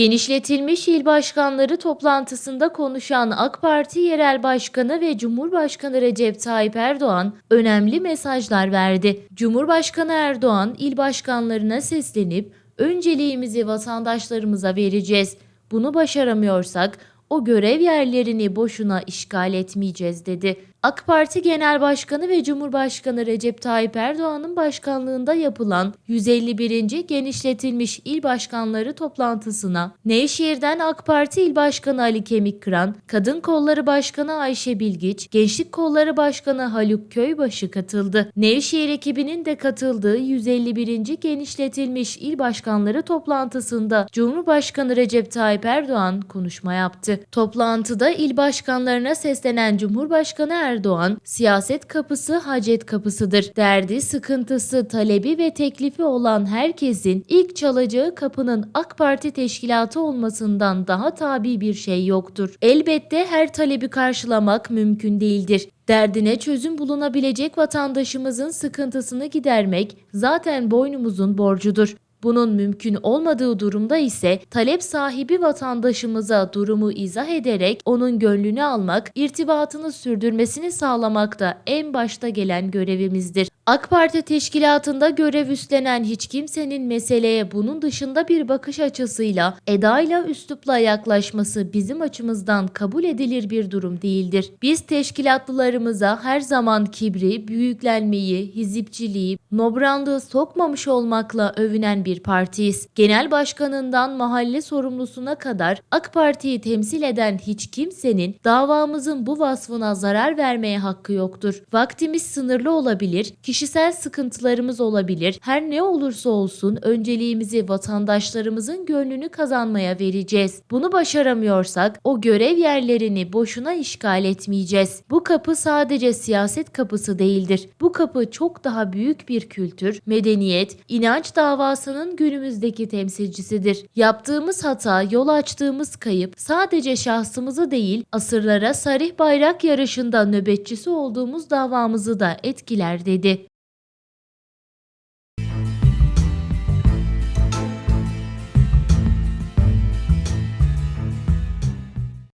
Genişletilmiş il başkanları toplantısında konuşan AK Parti Yerel Başkanı ve Cumhurbaşkanı Recep Tayyip Erdoğan önemli mesajlar verdi. Cumhurbaşkanı Erdoğan il başkanlarına seslenip önceliğimizi vatandaşlarımıza vereceğiz. Bunu başaramıyorsak o görev yerlerini boşuna işgal etmeyeceğiz dedi. AK Parti Genel Başkanı ve Cumhurbaşkanı Recep Tayyip Erdoğan'ın başkanlığında yapılan 151. genişletilmiş il başkanları toplantısına Nevşehir'den AK Parti İl Başkanı Ali Kemikkıran, Kadın Kolları Başkanı Ayşe Bilgiç, Gençlik Kolları Başkanı Haluk Köybaşı katıldı. Nevşehir ekibinin de katıldığı 151. genişletilmiş il başkanları toplantısında Cumhurbaşkanı Recep Tayyip Erdoğan konuşma yaptı. Toplantıda il başkanlarına seslenen Cumhurbaşkanı Erdoğan, siyaset kapısı hacet kapısıdır. Derdi, sıkıntısı, talebi ve teklifi olan herkesin ilk çalacağı kapının AK Parti teşkilatı olmasından daha tabi bir şey yoktur. Elbette her talebi karşılamak mümkün değildir. Derdine çözüm bulunabilecek vatandaşımızın sıkıntısını gidermek zaten boynumuzun borcudur. Bunun mümkün olmadığı durumda ise talep sahibi vatandaşımıza durumu izah ederek onun gönlünü almak, irtibatını sürdürmesini sağlamak da en başta gelen görevimizdir. AK Parti teşkilatında görev üstlenen hiç kimsenin meseleye bunun dışında bir bakış açısıyla, edayla, üslupla yaklaşması bizim açımızdan kabul edilir bir durum değildir. Biz teşkilatlılarımıza her zaman kibri, büyüklenmeyi, hizipçiliği, nobranlığı sokmamış olmakla övünen bir partiyiz. Genel başkanından mahalle sorumlusuna kadar AK Parti'yi temsil eden hiç kimsenin davamızın bu vasfına zarar vermeye hakkı yoktur. Vaktimiz sınırlı olabilir, kişisel sıkıntılarımız olabilir. Her ne olursa olsun önceliğimizi vatandaşlarımızın gönlünü kazanmaya vereceğiz. Bunu başaramıyorsak o görev yerlerini boşuna işgal etmeyeceğiz. Bu kapı sadece siyaset kapısı değildir. Bu kapı çok daha büyük bir kültür, medeniyet, inanç davasının günümüzdeki temsilcisidir. Yaptığımız hata, yol açtığımız kayıp sadece şahsımızı değil, asırlara sarih bayrak yarışında nöbetçisi olduğumuz davamızı da etkiler dedi.